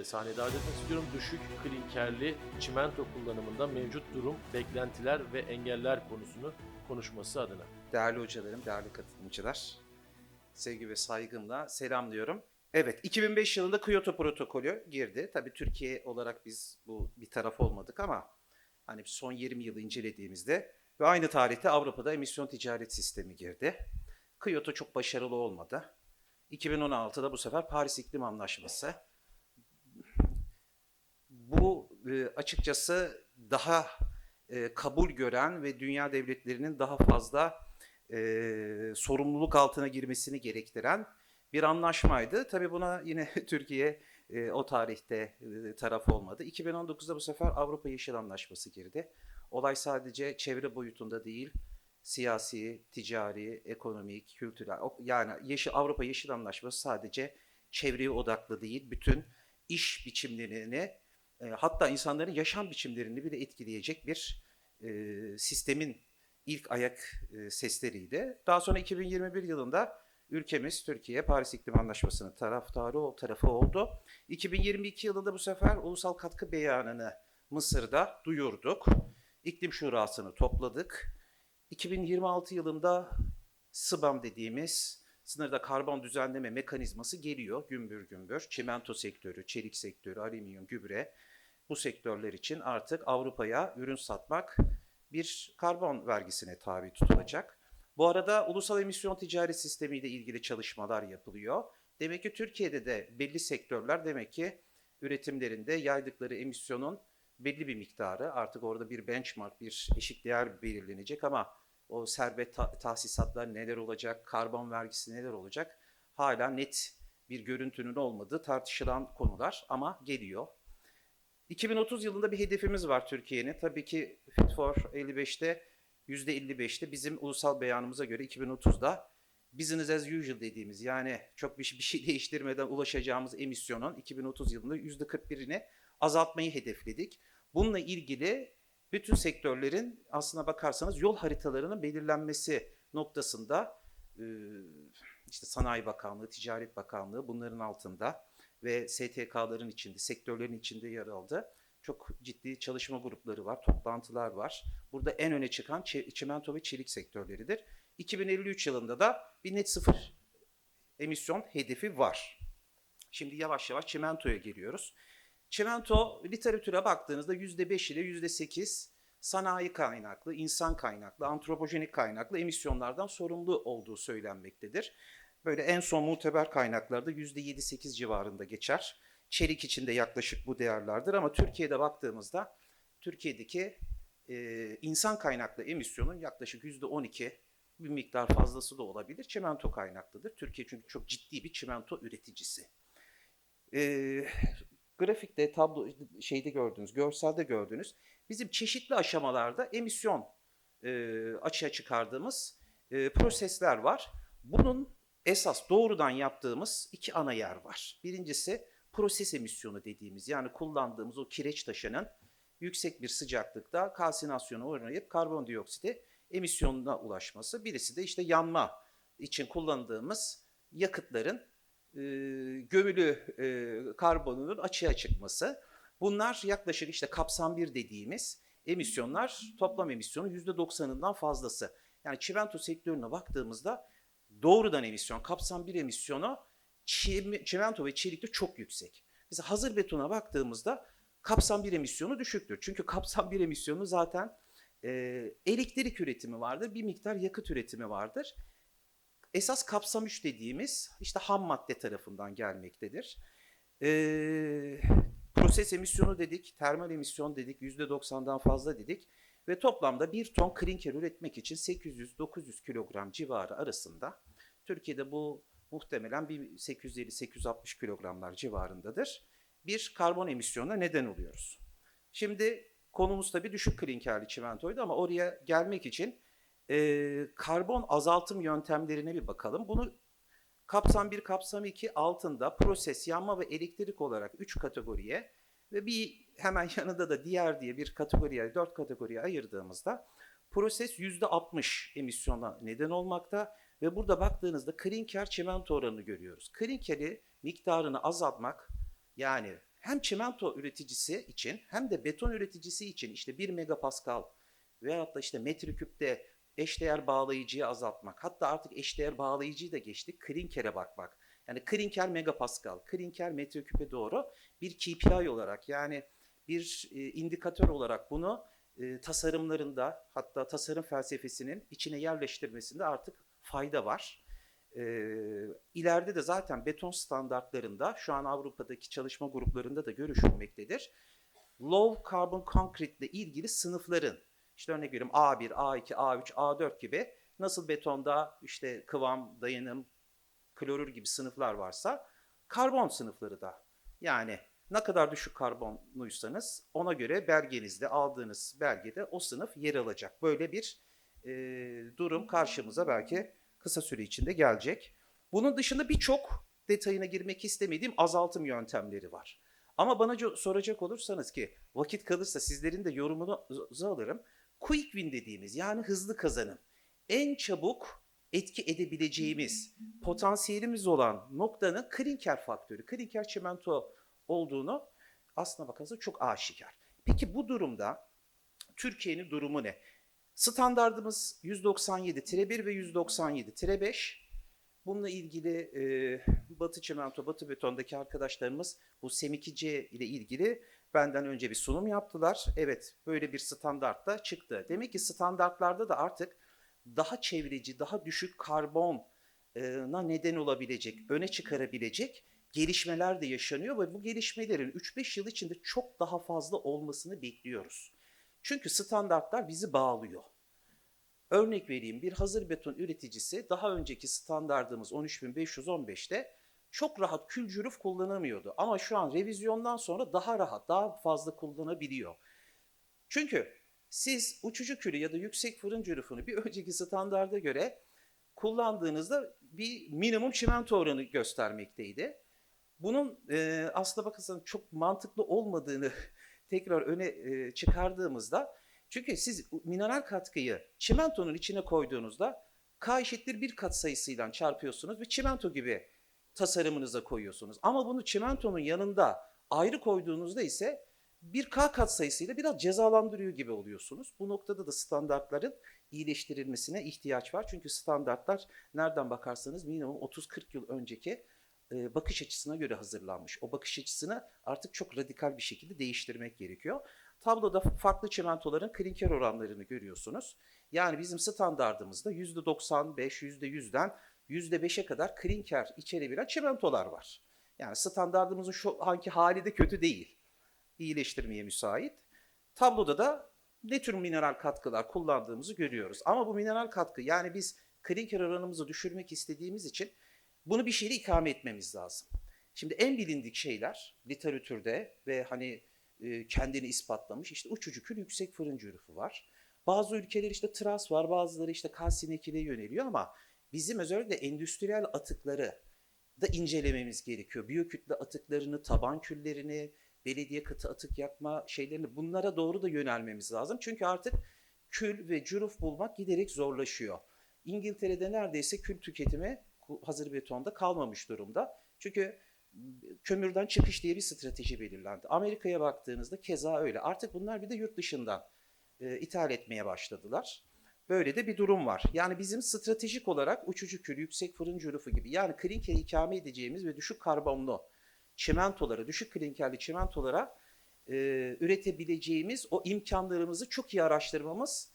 Yasin Engin Bey'i e, sahneye davet etmek istiyorum. Düşük klinkerli çimento kullanımında mevcut durum, beklentiler ve engeller konusunu konuşması adına. Değerli hocalarım, değerli katılımcılar, sevgi ve saygımla selamlıyorum. Evet, 2005 yılında Kyoto protokolü girdi. Tabii Türkiye olarak biz bu bir taraf olmadık ama hani son 20 yılı incelediğimizde ve aynı tarihte Avrupa'da emisyon ticaret sistemi girdi. Kyoto çok başarılı olmadı. 2016'da bu sefer Paris İklim Anlaşması. Bu e, açıkçası daha e, kabul gören ve dünya devletlerinin daha fazla e, sorumluluk altına girmesini gerektiren bir anlaşmaydı. Tabii buna yine Türkiye e, o tarihte e, taraf olmadı. 2019'da bu sefer Avrupa Yeşil Anlaşması girdi. Olay sadece çevre boyutunda değil, siyasi, ticari, ekonomik, kültürel, yani Yeşil, Avrupa Yeşil Anlaşması sadece çevreye odaklı değil, bütün iş biçimlerini, e, hatta insanların yaşam biçimlerini bile etkileyecek bir e, sistemin ilk ayak e, sesleriydi. Daha sonra 2021 yılında ülkemiz Türkiye Paris İklim Anlaşması'nın taraftarı tarafı oldu. 2022 yılında bu sefer ulusal katkı beyanını Mısır'da duyurduk. İklim Şurası'nı topladık. 2026 yılında SBAM dediğimiz sınırda karbon düzenleme mekanizması geliyor gümbür gümbür. Çimento sektörü, çelik sektörü, alüminyum, gübre bu sektörler için artık Avrupa'ya ürün satmak bir karbon vergisine tabi tutulacak. Bu arada ulusal emisyon ticaret sistemiyle ilgili çalışmalar yapılıyor. Demek ki Türkiye'de de belli sektörler demek ki üretimlerinde yaydıkları emisyonun belli bir miktarı artık orada bir benchmark, bir eşik değer belirlenecek ama o serbest ta- tahsisatlar neler olacak, karbon vergisi neler olacak hala net bir görüntünün olmadığı tartışılan konular ama geliyor. 2030 yılında bir hedefimiz var Türkiye'nin. Tabii ki Fit for 55'te %55'te bizim ulusal beyanımıza göre 2030'da business as usual dediğimiz yani çok bir şey, bir şey değiştirmeden ulaşacağımız emisyonun 2030 yılında %41'ini azaltmayı hedefledik. Bununla ilgili bütün sektörlerin aslına bakarsanız yol haritalarının belirlenmesi noktasında işte Sanayi Bakanlığı, Ticaret Bakanlığı bunların altında ve STK'ların içinde, sektörlerin içinde yer aldı. Çok ciddi çalışma grupları var, toplantılar var. Burada en öne çıkan çimento ve çelik sektörleridir. 2053 yılında da bir net sıfır emisyon hedefi var. Şimdi yavaş yavaş çimentoya geliyoruz. Çimento literatüre baktığınızda %5 ile %8 sanayi kaynaklı, insan kaynaklı, antropojenik kaynaklı emisyonlardan sorumlu olduğu söylenmektedir. Böyle en son muteber kaynaklarda %7-8 civarında geçer. Çelik için de yaklaşık bu değerlerdir ama Türkiye'de baktığımızda Türkiye'deki e, insan kaynaklı emisyonun yaklaşık %12 bir miktar fazlası da olabilir. Çimento kaynaklıdır. Türkiye çünkü çok ciddi bir çimento üreticisi. E, grafikte, tablo şeyde gördünüz, görselde gördünüz. Bizim çeşitli aşamalarda emisyon e, açığa çıkardığımız e, prosesler var. Bunun esas doğrudan yaptığımız iki ana yer var. Birincisi proses emisyonu dediğimiz yani kullandığımız o kireç taşının yüksek bir sıcaklıkta kalsinasyona uğrayıp karbondioksiti emisyonuna ulaşması. Birisi de işte yanma için kullandığımız yakıtların e, gömülü e, karbonunun açığa çıkması. Bunlar yaklaşık işte kapsam 1 dediğimiz emisyonlar toplam emisyonun %90'ından fazlası. Yani çimento sektörüne baktığımızda doğrudan emisyon, kapsam 1 emisyonu çim- çimento ve çelikte çok yüksek. Mesela hazır betona baktığımızda kapsam 1 emisyonu düşüktür. Çünkü kapsam 1 emisyonu zaten e, elektrik üretimi vardır, bir miktar yakıt üretimi vardır. Esas kapsam 3 dediğimiz işte ham madde tarafından gelmektedir. E, proses emisyonu dedik, termal emisyon dedik, %90'dan fazla dedik ve toplamda 1 ton klinker üretmek için 800-900 kilogram civarı arasında Türkiye'de bu muhtemelen bir 850-860 kilogramlar civarındadır. Bir karbon emisyonuna neden oluyoruz. Şimdi konumuz tabii düşük klinkerli çimentoydu ama oraya gelmek için e, karbon azaltım yöntemlerine bir bakalım. Bunu kapsam 1, kapsam 2 altında proses, yanma ve elektrik olarak 3 kategoriye ve bir hemen yanında da diğer diye bir kategoriye, 4 kategoriye ayırdığımızda proses %60 emisyona neden olmakta Ve burada baktığınızda klinker çimento oranını görüyoruz. Klinkeri miktarını azaltmak yani hem çimento üreticisi için hem de beton üreticisi için işte 1 megapascal veyahut da işte metreküpte eşdeğer bağlayıcıyı azaltmak. Hatta artık eşdeğer bağlayıcıyı da geçtik. Klinkere bakmak. Yani klinker megapascal, klinker metreküpe doğru bir KPI olarak yani bir e, indikatör olarak bunu e, tasarımlarında hatta tasarım felsefesinin içine yerleştirmesinde artık fayda var. E, ileride de zaten beton standartlarında şu an Avrupa'daki çalışma gruplarında da görüşülmektedir. Low carbon concrete ile ilgili sınıfların işte örnek veriyorum A1, A2, A3, A4 gibi nasıl betonda işte kıvam, dayanım, klorür gibi sınıflar varsa karbon sınıfları da yani ne kadar düşük karbonluysanız ona göre belgenizde aldığınız belgede o sınıf yer alacak. Böyle bir e, durum karşımıza belki kısa süre içinde gelecek. Bunun dışında birçok detayına girmek istemediğim azaltım yöntemleri var. Ama bana soracak olursanız ki vakit kalırsa sizlerin de yorumunuzu alırım. Quick win dediğimiz yani hızlı kazanım. En çabuk etki edebileceğimiz, potansiyelimiz olan noktanın klinker faktörü, klinker çimento olduğunu aslına bakarsanız çok aşikar. Peki bu durumda Türkiye'nin durumu ne? Standardımız 197-1 ve 197-5. Bununla ilgili e, Batı Çimento, Batı Beton'daki arkadaşlarımız bu SEM2C ile ilgili benden önce bir sunum yaptılar. Evet böyle bir standart da çıktı. Demek ki standartlarda da artık daha çevreci, daha düşük karbona neden olabilecek, öne çıkarabilecek gelişmeler de yaşanıyor ve bu gelişmelerin 3-5 yıl içinde çok daha fazla olmasını bekliyoruz. Çünkü standartlar bizi bağlıyor. Örnek vereyim bir hazır beton üreticisi daha önceki standardımız 13515'te çok rahat kül cüruf kullanamıyordu. Ama şu an revizyondan sonra daha rahat, daha fazla kullanabiliyor. Çünkü siz uçucu külü ya da yüksek fırın cürufunu bir önceki standarda göre kullandığınızda bir minimum çimento oranı göstermekteydi. Bunun e, aslına bakarsanız çok mantıklı olmadığını tekrar öne e, çıkardığımızda çünkü siz mineral katkıyı çimentonun içine koyduğunuzda K eşittir bir kat sayısıyla çarpıyorsunuz ve çimento gibi tasarımınıza koyuyorsunuz. Ama bunu çimentonun yanında ayrı koyduğunuzda ise bir K kat sayısıyla biraz cezalandırıyor gibi oluyorsunuz. Bu noktada da standartların iyileştirilmesine ihtiyaç var. Çünkü standartlar nereden bakarsanız minimum 30-40 yıl önceki e, bakış açısına göre hazırlanmış. O bakış açısını artık çok radikal bir şekilde değiştirmek gerekiyor. Tabloda farklı çimentoların klinker oranlarını görüyorsunuz. Yani bizim standardımızda %95, %100'den %5'e kadar klinker içerebilen çimentolar var. Yani standardımızın şu anki hali de kötü değil. İyileştirmeye müsait. Tabloda da ne tür mineral katkılar kullandığımızı görüyoruz. Ama bu mineral katkı yani biz klinker oranımızı düşürmek istediğimiz için bunu bir şeyle ikame etmemiz lazım. Şimdi en bilindik şeyler literatürde ve hani e, kendini ispatlamış işte uçucu kül yüksek fırın cürufü var. Bazı ülkeler işte tras var bazıları işte kalsin ekine yöneliyor ama bizim özellikle endüstriyel atıkları da incelememiz gerekiyor. Biyokütle atıklarını, taban küllerini, belediye katı atık yakma şeylerini bunlara doğru da yönelmemiz lazım. Çünkü artık kül ve cüruf bulmak giderek zorlaşıyor. İngiltere'de neredeyse kül tüketimi hazır betonda kalmamış durumda. Çünkü kömürden çıkış diye bir strateji belirlendi. Amerika'ya baktığınızda keza öyle. Artık bunlar bir de yurt dışından e, ithal etmeye başladılar. Böyle de bir durum var. Yani bizim stratejik olarak uçucu kül, yüksek fırın cürufü gibi yani klinker ikame edeceğimiz ve düşük karbonlu çimentolara, düşük klinkerli çimentolara e, üretebileceğimiz o imkanlarımızı çok iyi araştırmamız,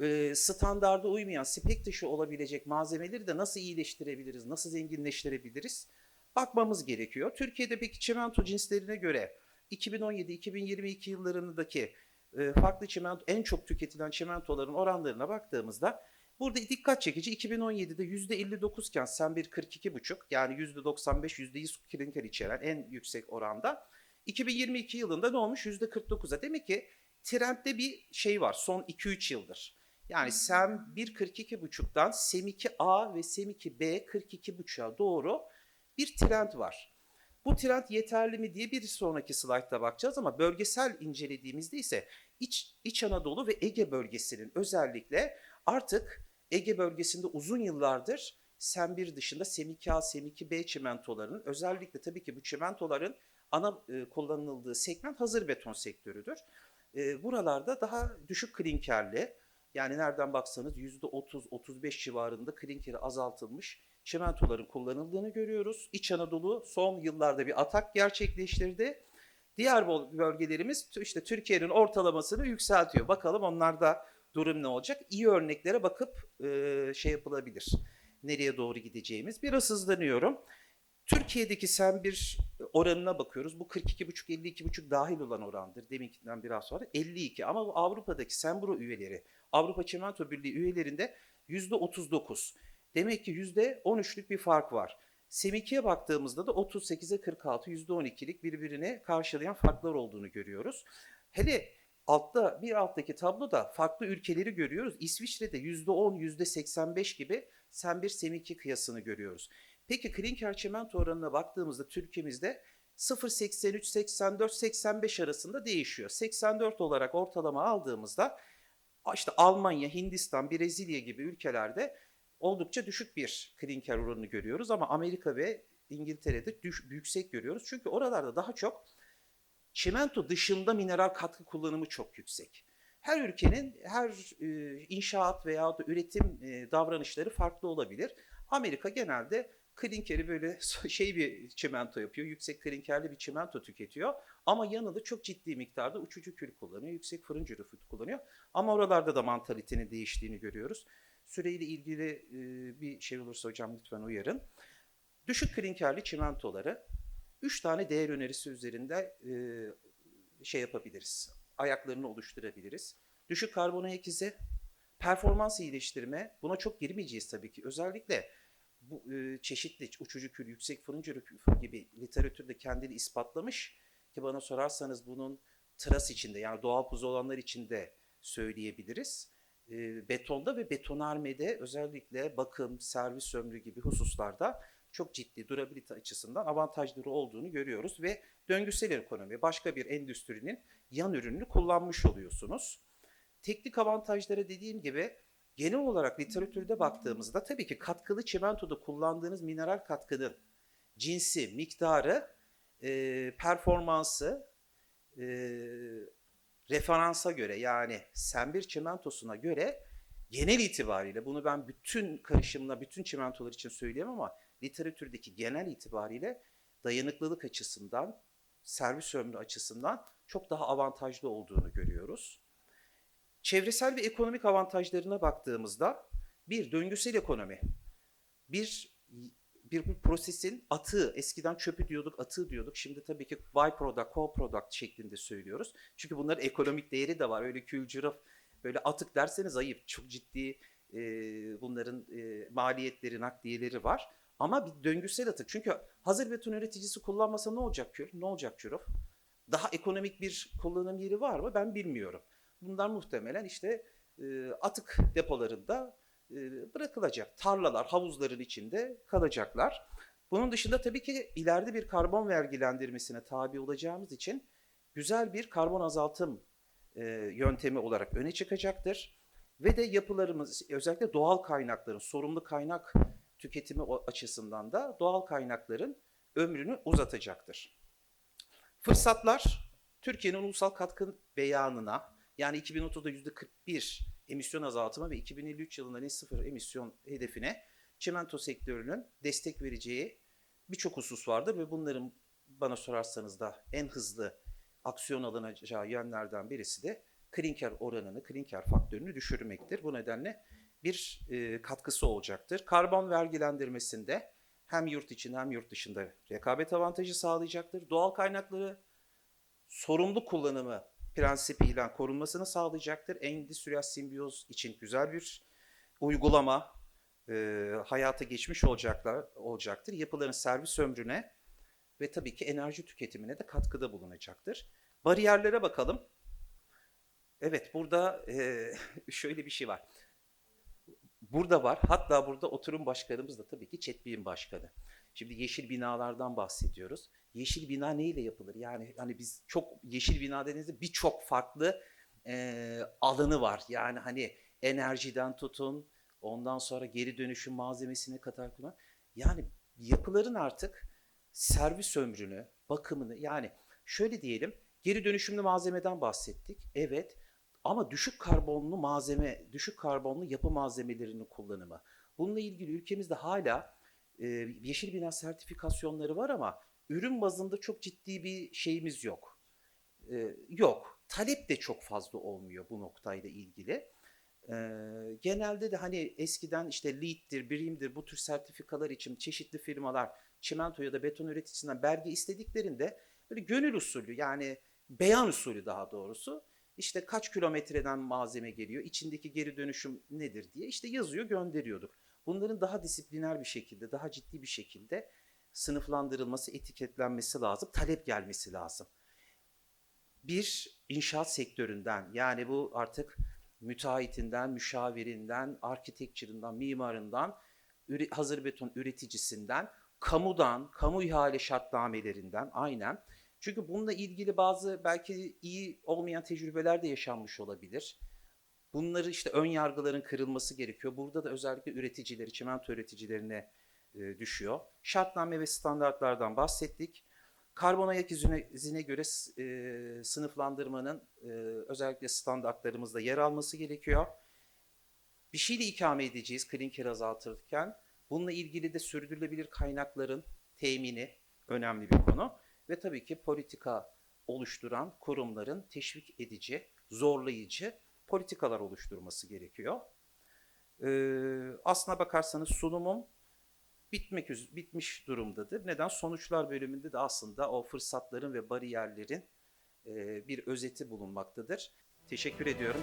e, standarda uymayan, spek dışı olabilecek malzemeleri de nasıl iyileştirebiliriz, nasıl zenginleştirebiliriz bakmamız gerekiyor. Türkiye'de peki çimento cinslerine göre 2017-2022 yıllarındaki e, farklı çimento, en çok tüketilen çimentoların oranlarına baktığımızda burada dikkat çekici 2017'de %59 iken sen bir 42,5 yani %95 %100 klinker içeren en yüksek oranda 2022 yılında ne olmuş? %49'a. Demek ki trendde bir şey var son 2-3 yıldır. Yani SEM 1.42.5'dan SEM 2A ve SEM 2B 42.5'a doğru bir trend var. Bu trend yeterli mi diye bir sonraki slaytta bakacağız ama bölgesel incelediğimizde ise İç, İç Anadolu ve Ege bölgesinin özellikle artık Ege bölgesinde uzun yıllardır SEM 1 dışında SEM 2A, SEM 2B çimentolarının özellikle tabii ki bu çimentoların ana e, kullanıldığı segment hazır beton sektörüdür. E, buralarda daha düşük klinkerli yani nereden baksanız %30-35 civarında klinkeri azaltılmış çimentoların kullanıldığını görüyoruz. İç Anadolu son yıllarda bir atak gerçekleştirdi. Diğer bölgelerimiz işte Türkiye'nin ortalamasını yükseltiyor. Bakalım onlarda durum ne olacak? İyi örneklere bakıp e, şey yapılabilir. Nereye doğru gideceğimiz. Biraz hızlanıyorum. Türkiye'deki sen bir oranına bakıyoruz. Bu 42,5-52,5 dahil olan orandır. Deminkinden biraz sonra 52 ama bu Avrupa'daki Sembro üyeleri, Avrupa Çimento Birliği üyelerinde %39. Demek ki %13'lük bir fark var. SEM2'ye baktığımızda da 38'e 46, %12'lik birbirini karşılayan farklar olduğunu görüyoruz. Hele altta bir alttaki tabloda farklı ülkeleri görüyoruz. İsviçre'de %10, %85 gibi SEM1, SEM2 kıyasını görüyoruz. Peki klinker çimento oranına baktığımızda Türkiye'mizde 0.83, 84, 85 arasında değişiyor. 84 olarak ortalama aldığımızda işte Almanya, Hindistan, Brezilya gibi ülkelerde oldukça düşük bir klinker oranını görüyoruz ama Amerika ve İngiltere'de düş, yüksek görüyoruz. Çünkü oralarda daha çok çimento dışında mineral katkı kullanımı çok yüksek. Her ülkenin her e, inşaat veya da üretim e, davranışları farklı olabilir. Amerika genelde klinkeri böyle şey bir çimento yapıyor. Yüksek klinkerli bir çimento tüketiyor. Ama yanında çok ciddi miktarda uçucu kül kullanıyor. Yüksek fırın cürüfü kullanıyor. Ama oralarda da mantalitenin değiştiğini görüyoruz. Süreyle ilgili e, bir şey olursa hocam lütfen uyarın. Düşük klinkerli çimentoları 3 tane değer önerisi üzerinde e, şey yapabiliriz. Ayaklarını oluşturabiliriz. Düşük karbon ayak izi, performans iyileştirme. Buna çok girmeyeceğiz tabii ki. Özellikle bu e, çeşitli uçucu kül, yüksek fırın cürüfü gibi literatürde kendini ispatlamış ki bana sorarsanız bunun tras içinde yani doğal buz olanlar içinde söyleyebiliriz. E, betonda ve betonarmede özellikle bakım, servis ömrü gibi hususlarda çok ciddi durabilite açısından avantajları olduğunu görüyoruz ve döngüsel ekonomi başka bir endüstrinin yan ürününü kullanmış oluyorsunuz. Teknik avantajlara dediğim gibi genel olarak literatürde baktığımızda tabii ki katkılı çimentoda kullandığınız mineral katkının cinsi, miktarı, e, performansı, e, referansa göre yani Sembir çimentosuna göre genel itibariyle bunu ben bütün karışımla bütün çimentolar için söyleyemem ama literatürdeki genel itibariyle dayanıklılık açısından, servis ömrü açısından çok daha avantajlı olduğunu görüyoruz. Çevresel ve ekonomik avantajlarına baktığımızda bir döngüsel ekonomi, bir bir bu prosesin atığı, eskiden çöpü diyorduk, atığı diyorduk. Şimdi tabii ki byproduct, co-product şeklinde söylüyoruz. Çünkü bunların ekonomik değeri de var. Öyle külcüraf, böyle atık derseniz ayıp. Çok ciddi e, bunların e, maliyetleri, nakliyeleri var. Ama bir döngüsel atık. Çünkü hazır beton üreticisi kullanmasa ne olacak kül? Ne olacak çüraf? Daha ekonomik bir kullanım yeri var mı? Ben bilmiyorum. Bunlar muhtemelen işte e, atık depolarında e, bırakılacak. Tarlalar, havuzların içinde kalacaklar. Bunun dışında tabii ki ileride bir karbon vergilendirmesine tabi olacağımız için güzel bir karbon azaltım e, yöntemi olarak öne çıkacaktır. Ve de yapılarımız özellikle doğal kaynakların, sorumlu kaynak tüketimi açısından da doğal kaynakların ömrünü uzatacaktır. Fırsatlar Türkiye'nin ulusal katkı beyanına yani 2030'da %41 emisyon azaltımı ve 2053 yılında net sıfır emisyon hedefine çimento sektörünün destek vereceği birçok husus vardır ve bunların bana sorarsanız da en hızlı aksiyon alınacağı yönlerden birisi de klinker oranını, klinker faktörünü düşürmektir. Bu nedenle bir e, katkısı olacaktır. Karbon vergilendirmesinde hem yurt içinde hem yurt dışında rekabet avantajı sağlayacaktır. Doğal kaynakları sorumlu kullanımı prensibiyle korunmasını sağlayacaktır. Endüstriyel simbiyoz için güzel bir uygulama e, hayata geçmiş olacaklar olacaktır. Yapıların servis ömrüne ve tabii ki enerji tüketimine de katkıda bulunacaktır. Bariyerlere bakalım. Evet burada e, şöyle bir şey var. Burada var. Hatta burada oturum başkanımız da tabii ki Çetbi'nin başkanı. Şimdi yeşil binalardan bahsediyoruz. Yeşil bina neyle yapılır? Yani hani biz çok yeşil bina dediğinizde birçok farklı e, alanı var. Yani hani enerjiden tutun, Ondan sonra geri dönüşüm malzemesine kadar kullan. Yani yapıların artık servis ömrünü, bakımını yani şöyle diyelim geri dönüşümlü malzemeden bahsettik. Evet ama düşük karbonlu malzeme, düşük karbonlu yapı malzemelerinin kullanımı. Bununla ilgili ülkemizde hala e, yeşil bina sertifikasyonları var ama ürün bazında çok ciddi bir şeyimiz yok. E, yok. Talep de çok fazla olmuyor bu noktayla ilgili. E, genelde de hani eskiden işte LEED'dir, BREEAM'dir bu tür sertifikalar için çeşitli firmalar çimento ya da beton üreticisinden belge istediklerinde böyle gönül usulü yani beyan usulü daha doğrusu işte kaç kilometreden malzeme geliyor, içindeki geri dönüşüm nedir diye işte yazıyor gönderiyorduk. Bunların daha disipliner bir şekilde, daha ciddi bir şekilde sınıflandırılması, etiketlenmesi lazım, talep gelmesi lazım. Bir, inşaat sektöründen yani bu artık müteahhitinden, müşavirinden, architecture'ından, mimarından, hazır beton üreticisinden, kamudan, kamu ihale şartnamelerinden aynen. Çünkü bununla ilgili bazı belki iyi olmayan tecrübeler de yaşanmış olabilir. Bunları işte ön yargıların kırılması gerekiyor. Burada da özellikle üreticileri, çimento üreticilerine e, düşüyor. Şartname ve standartlardan bahsettik. Karbon ayak izine, göre e, sınıflandırmanın e, özellikle standartlarımızda yer alması gerekiyor. Bir şeyle ikame edeceğiz klinker azaltırken. Bununla ilgili de sürdürülebilir kaynakların temini önemli bir konu. Ve tabii ki politika oluşturan kurumların teşvik edici, zorlayıcı politikalar oluşturması gerekiyor. Ee, aslına bakarsanız sunumum bitmek bitmiş durumdadır. Neden? Sonuçlar bölümünde de aslında o fırsatların ve bariyerlerin e, bir özeti bulunmaktadır. Teşekkür ediyorum.